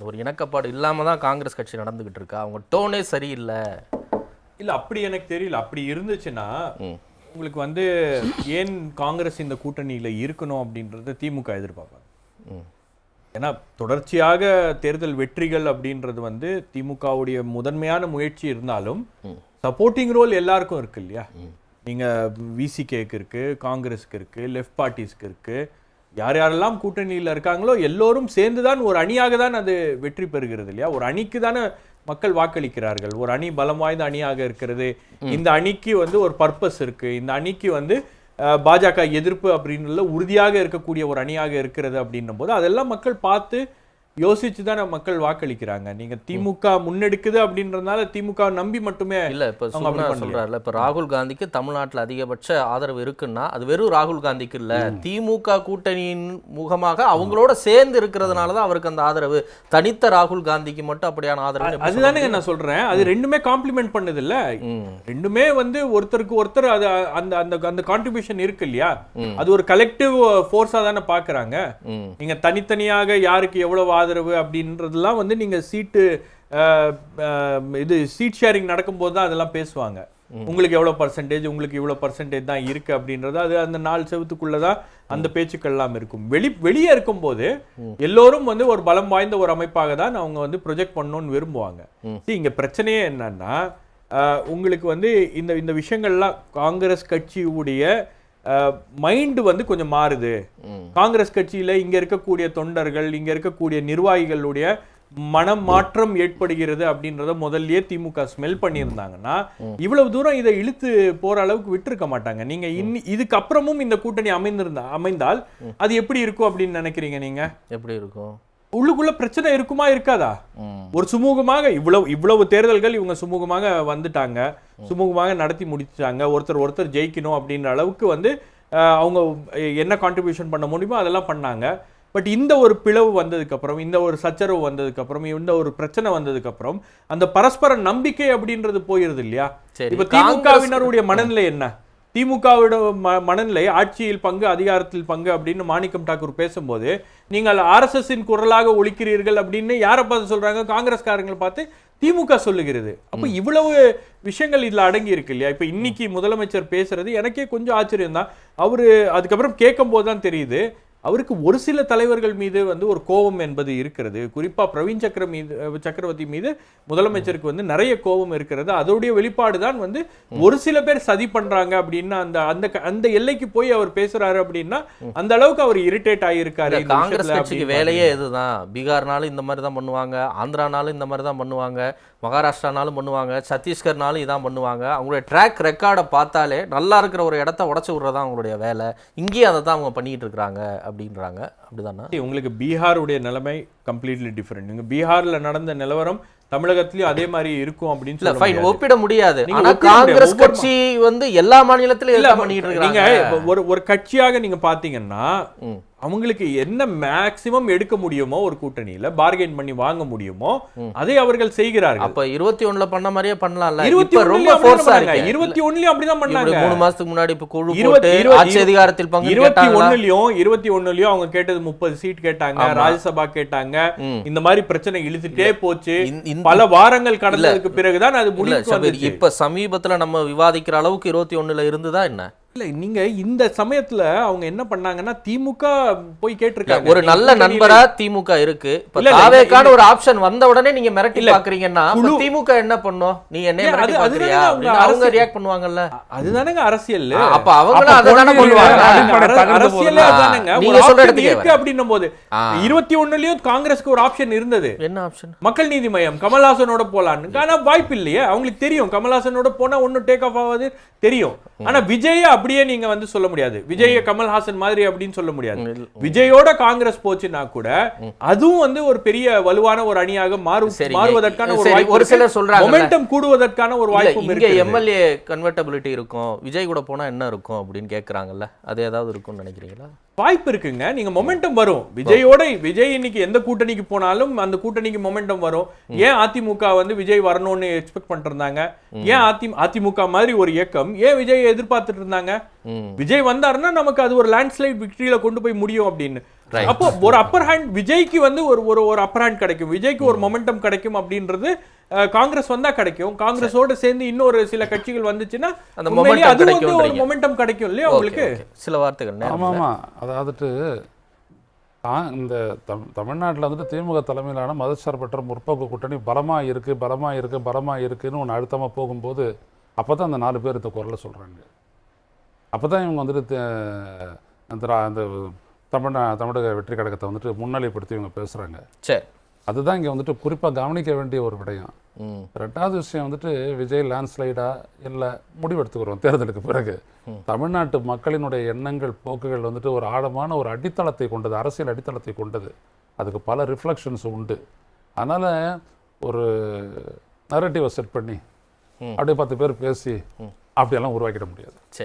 இந்த ஒரு இணக்கப்பாடு இல்லாம தான் காங்கிரஸ் கட்சி நடந்துகிட்டு இருக்கா? அவங்க டோனே சரியில்லை. இல்ல அப்படி எனக்கு தெரியல. அப்படி இருந்துச்சுன்னா. உங்களுக்கு வந்து ஏன் காங்கிரஸ் இந்த கூட்டணியில இருக்கணும் அப்படின்றத திமுக எதிர்பார்ப்பாங்க. ஏன்னா தொடர்ச்சியாக தேர்தல் வெற்றிகள் அப்படின்றது வந்து திமுகவுடைய முதன்மையான முயற்சி இருந்தாலும் சப்போர்ட்டிங் ரோல் எல்லாருக்கும் இருக்கு இல்லையா? நீங்க விசிகேக்கு இருக்கு காங்கிரஸ்க்கு இருக்கு லெஃப்ட் பார்ட்டிஸ்க்கு இருக்கு யார் யாரெல்லாம் கூட்டணியில் இருக்காங்களோ எல்லோரும் சேர்ந்துதான் ஒரு அணியாக தான் அது வெற்றி பெறுகிறது இல்லையா? ஒரு அணிக்கு தானே மக்கள் வாக்களிக்கிறார்கள். ஒரு அணி பலம் வாய்ந்த அணியாக இருக்கிறது. இந்த அணிக்கு வந்து ஒரு பர்பஸ் இருக்கு. இந்த அணிக்கு வந்து பாஜக எதிர்ப்பு அப்படின்னுள்ள உறுதியாக இருக்கக்கூடிய ஒரு அணியாக இருக்கிறது அப்படின்னும் போது அதெல்லாம் மக்கள் பார்த்து யோசிச்சு தானே மக்கள் வாக்களிக்கிறாங்க. நீங்க திமுக முன்னெடுக்குது அப்படின்றதுனால திமுக நம்பி மட்டுமே இல்ல இப்ப? சொல்றாருல இப்ப ராகுல் காந்திக்கு தமிழ்நாட்டுல அதிகபட்ச ஆதரவு இருக்குன்னா அது வெறும் ராகுல் காந்திக்கு இல்ல. திமுக கூட்டணியின் முகமாக அவங்களோட சேர்ந்து இருக்கிறதுனால தான் அவருக்கு அந்த ஆதரவு. தனித்த ராகுல் காந்திக்கு மட்டும் அப்படியான ஆதரவு அதுதானே நான் சொல்றேன். அது ரெண்டுமே காம்ப்ளிமெண்ட் பண்ணுது இல்ல. ரெண்டுமே வந்து ஒருத்தருக்கு ஒருத்தர் அது அந்த அந்த அந்த கான்ட்ரிபியூஷன் இருக்கு இல்லையா? அது ஒரு கலெக்டிவ் ஃபோர்ஸா தானே பாக்குறாங்க. நீங்க தனித்தனியாக யாருக்கு எவ்வளவு ஆதரவு அப்படின்றதெல்லாம் வந்து நீங்க சீட்டு இது சீட் ஷேரிங் நடக்கும்போது தான் அதெல்லாம் பேசுவாங்க. உங்களுக்கு எவ்வளவு பர்சன்டேஜ் உங்களுக்கு இவ்வளவு பர்சன்டேஜ் தான் இருக்கு அப்படின்றது அது அந்த நாலு செவத்துக்குள்ள தான் அந்த பேச்சுக்கள் எல்லாம் இருக்கும். வெளி வெளியே இருக்கும்போது எல்லோரும் வந்து ஒரு பலம் வாய்ந்த ஒரு அமைப்பாக தான் அவங்க வந்து ப்ரொஜெக்ட் பண்ணணும்னு விரும்புவாங்க. See, இங்க பிரச்சனையே என்னன்னா உங்களுக்கு வந்து இந்த இந்த விஷயங்கள்லாம் காங்கிரஸ் கட்சியுடைய மைண்டு வந்து கொஞ்சம் மாறுது. காங்கிரஸ் கட்சியில இங்க இருக்கக்கூடிய தொண்டர்கள் இங்க இருக்கக்கூடிய நிர்வாகிகளுடைய மனம் மாற்றம் ஏற்படுகிறது அப்படின்றத முதல்லயே திமுக ஸ்மெல் பண்ணியிருந்தாங்கன்னா இவ்வளவு தூரம் இதை இழுத்து போற அளவுக்கு விட்டிருக்க மாட்டாங்க. நீங்க இன்னி இதுக்கு அப்புறமும் இந்த கூட்டணி அமைந்திருந்தா அமைந்தால் அது எப்படி இருக்கும் அப்படின்னு நினைக்கிறீங்க நீங்க? எப்படி இருக்கும்? உள்ளுக்குள்ள பிரச்சனை இருக்குமா இருக்காதா. ஒரு சுமூகமாக இவ்வளவு இவ்வளவு தேர்தல்கள் இவங்க சுமூகமாக வந்துட்டாங்க. சுமூகமாக நடத்தி முடிச்சாங்க. ஒருத்தர் ஒருத்தர் ஜெயிக்கணும் அப்படின்ற அளவுக்கு வந்து அவங்க என்ன கான்ட்ரிபியூஷன் பண்ண முடியுமோ அதெல்லாம் பண்ணாங்க. பட் இந்த ஒரு பிளவு வந்ததுக்கு அப்புறம் இந்த ஒரு சச்சரவு வந்ததுக்கு அப்புறம் இந்த ஒரு பிரச்சனை வந்ததுக்கு அப்புறம் அந்த பரஸ்பர நம்பிக்கை அப்படின்றது போயிருது இல்லையா? இப்ப திமுகவினருடைய மனநிலை என்ன? திமுகவோட ம- மனநிலை ஆட்சியில் பங்கு அதிகாரத்தில் பங்கு அப்படின்னு மாணிக்கம் தாக்கூர் பேசும்போது நீங்கள் ஆர்எஸ்எஸ்ஸின் குரலாக ஒழிக்கிறீர்கள் அப்படின்னு யாரை பார்த்து சொல்றாங்க? காங்கிரஸ்காரங்களை பார்த்து திமுக சொல்லுகிறது. அப்ப இவ்வளவு விஷயங்கள் இதுல அடங்கி இருக்கு இல்லையா? இப்ப இன்னைக்கு முதலமைச்சர் பேசுறது எனக்கே கொஞ்சம் ஆச்சரியம் தான் அவரு அதுக்கப்புறம் கேட்கும் போது தான் தெரியுது. அவருக்கு ஒரு சில தலைவர்கள் மீது வந்து ஒரு கோபம் என்பது இருக்கிறது. குறிப்பா பிரவீன் சக்கர மீது சக்கரவர்த்தி மீது முதலமைச்சருக்கு வந்து நிறைய கோபம் இருக்கிறது. அதோடைய வெளிப்பாடு தான் வந்து ஒரு சில பேர் சதி பண்றாங்க அப்படின்னா அந்த அந்த அந்த எல்லைக்கு போய் அவர் பேசுறாரு அப்படின்னா அந்த அளவுக்கு அவர் இரிட்டேட் ஆகியிருக்காரு காங்கிரஸ் கட்சிக்கு வேலையே இதுதான். பீகார்னாலும் இந்த மாதிரி தான் பண்ணுவாங்க ஆந்திரானாலும் இந்த மாதிரி தான் பண்ணுவாங்க மகாராஷ்டிரானாலும் பண்ணுவாங்க சத்தீஸ்கர்னாலும் இதான் பண்ணுவாங்க. அவங்களுடைய ட்ராக் ரெக்கார்டை பார்த்தாலே நல்லா இருக்கிற ஒரு இடத்த உடச்சி விட்றதான் அவங்களுடைய வேலை. இங்கேயும் அதை தான் அவங்க பண்ணிட்டு இருக்கிறாங்க அப்படின்றாங்க அப்படிதானே. உங்களுக்கு பீகாருடைய நிலைமை கம்ப்ளீட்லி டிஃபரெண்ட் நீங்க பீகார்ல நடந்த நிலவரம் தமிழகத்திலயும் அதே மாதிரி இருக்கும் அப்படின்னு சொல்ல ஃபைன். ஒப்பிட முடியாது ஆனா. காங்கிரஸ் கட்சி வந்து எல்லா மாநிலத்திலும் இல்ல பண்ணிட்டு இருக்காங்க ஒரு ஒரு கட்சியாக நீங்க பாத்தீங்கன்னா. அவங்களுக்கு என்ன மேக்சிமம் எடுக்க முடியுமோ ஒரு கூட்டணியில பார்கெயின் பண்ணி வாங்க முடியுமோ அதை அவர்கள் செய்கிறார்கள். அப்ப இருபத்தி ஒண்ணுல பண்ண மாதிரியே பண்ணலாம்ல. இருபத்தி ரொம்ப ஃபோர்ஸா இருக்கு. இருபத்தி ஒண்ணுலயும் அப்படிதான் பண்ணாங்க. மூணு மாசத்துக்கு முன்னாடி இப்ப குழு இருபத்தி- ஆட்சி அதிகாரத்தில் பங்கு இருபத்தி? ஒண்ணுலயும் இருபத்தி ஒண்ணுலயும் அவங்க கேட்டது முப்பது சீட் கேட்டாங்க ராஜ்யசபா கேட்டாங்க. இந்த மாதிரி பிரச்சனை இழுத்துட்டே போச்சு. பல வாரங்கள் கடந்ததுக்கு பிறகுதான் அது வந்துச்சு. இப்ப சமீபத்துல நம்ம விவாதிக்கிற அளவுக்கு இருபத்தி ஒண்ணுல இருந்துதா என்ன? இல்ல நீங்க இந்த சமயத்துல அவங்க என்ன பண்ணாங்கன்னா திமுக போய் கேட்டிருக்காங்க. ஒரு நல்ல நண்பரா திமுக இருக்கு. தாவேக்கான. ஒரு ஆப்ஷன் வந்த உடனே நீங்க மிரட்டி பாக்குறீங்கன்னா திமுக என்ன பண்ணும்? நீ என்ன அவங்க. ரியாக்ட் பண்ணுவாங்கல்ல. அதுதானங்க அரசியல். அப்ப அவங்களும் அப்ப அதை தானே கொள்கை பண்ணுவாங்க அரசியலே? அதானங்க. நீங்க சொல்ற இடத்துக்கே இருக்கு. அப்படின்னும் போது. இருபத்தி ஒண்ணுலயும் காங்கிரஸ்க்கு ஒரு ஆப்ஷன் இருந்தது. என்ன ஆப்ஷன் மக்கள் நீதி மையம் கமல்ஹாசனோட போலான்னு. ஆனா வாய்ப்பு இல்லையே. அவங்களுக்கு தெரியும். கமல்ஹாசனோட போனா ஒன்னும் டேக் ஆஃப் ஆகாது தெரியும். ஆனா விஜய அப்படியே நீங்க வந்து சொல்ல முடியாது. விஜய கமல்ஹாசன் மாதிரி அப்படின்னு சொல்ல முடியாது. விஜயோட காங்கிரஸ் போச்சுன்னா கூட அதுவும் வந்து ஒரு பெரிய வலுவான ஒரு அணியாக மாறு சரிங்க. மாறுவதற்கான ஒரு வாய்ப்பு ஒரு சிலர் சொல்றாங்கல்ல. மொமெண்டம் கூடுவதற்கான ஒரு இங்க இருக்கு எம்எல்ஏ கன்வெர்டபிலிட்டி இருக்கும். விஜய் கூட போனா என்ன இருக்கும் அப்படின்னு கேக்குறாங்கல்ல. அது ஏதாவது இருக்கும்னு நினைக்கிறீங்களா? வாய்ப்பு இருக்குங்க. நீங்க மொமெண்டம் வரும். விஜயோட விஜய் இன்னைக்கு எந்த கூட்டணிக்கு போனாலும் அந்த கூட்டணிக்கு மொமெண்டம் வரும். ஏன் அதிமுக வந்து விஜய் வரணும்னு எக்ஸ்பெக்ட் பண்ணிட்டு இருந்தாங்க ஏன் அதி அதிமுக மாதிரி ஒரு இயக்கம்? ஏன் விஜய் எதிர்பார்த்துட்டு இருந்தாங்க? விஜய் வந்தாருன்னா நமக்கு அது ஒரு லேண்ட்ஸ்லைட் விக்டரியில கொண்டு போய் முடியும் அப்படின்னு. அப்போ ஒரு அப்பர் ஹேண்ட் விஜய்க்கு வந்து ஒரு ஒரு அப்பர் ஹேண்ட் கிடைக்கும். விஜய்க்கு ஒரு மொமெண்டம் கிடைக்கும் அப்படின்றது காங்கிரஸ் வந்தா கிடைக்கும். காங்கிரஸோட சேர்ந்து இன்னொரு சில கட்சிகள் வந்துச்சுன்னா அந்த அது வந்து ஒரு. மொமெண்டம் கிடைக்கும் இல்லையா உங்களுக்கு. சில வார்த்தைகள் ஆமாம் ஆமாம் அதாவதுட்டு தான் இந்த தம் தமிழ்நாட்டில் வந்துட்டு திமுக தலைமையிலான மதச்சார்பற்ற முற்போக்கு கூட்டணி பலமாக இருக்குது பலமாக இருக்குது பலமாக இருக்குன்னு ஒன்று அழுத்தமாக போகும்போது அப்போ தான் அந்த நாலு பேர் இந்த குரலை சொல்கிறாங்க அப்போ தான் இவங்க வந்துட்டு த- அந்த ரா- அந்த தமிழ்நா தமிழக வெற்றி கழகத்தை வந்துட்டு முன்னிலைப்படுத்தி இவங்க பேசுகிறாங்க சரி. அதுதான் இங்கே வந்துட்டு குறிப்பாக கவனிக்க வேண்டிய ஒரு விடயம். ரெண்டாவது விஷயம் வந்துட்டு விஜய் லேண்ட்ஸ்லைடா இல்லை முடிவெடுத்துக்கிறோம் தேர்தலுக்கு பிறகு. தமிழ்நாட்டு மக்களினுடைய எண்ணங்கள் போக்குகள் வந்துட்டு ஒரு ஆழமான ஒரு அடித்தளத்தை கொண்டது அரசியல் அடித்தளத்தை கொண்டது. அதுக்கு பல ரிஃப்ளெக்ஷன்ஸ் உண்டு. அதனால் ஒரு நரேட்டிவை செட் பண்ணி அப்படியே பத்து பேர் பேசி அப்படியெல்லாம் உருவாக்கிட முடியாது. சரி.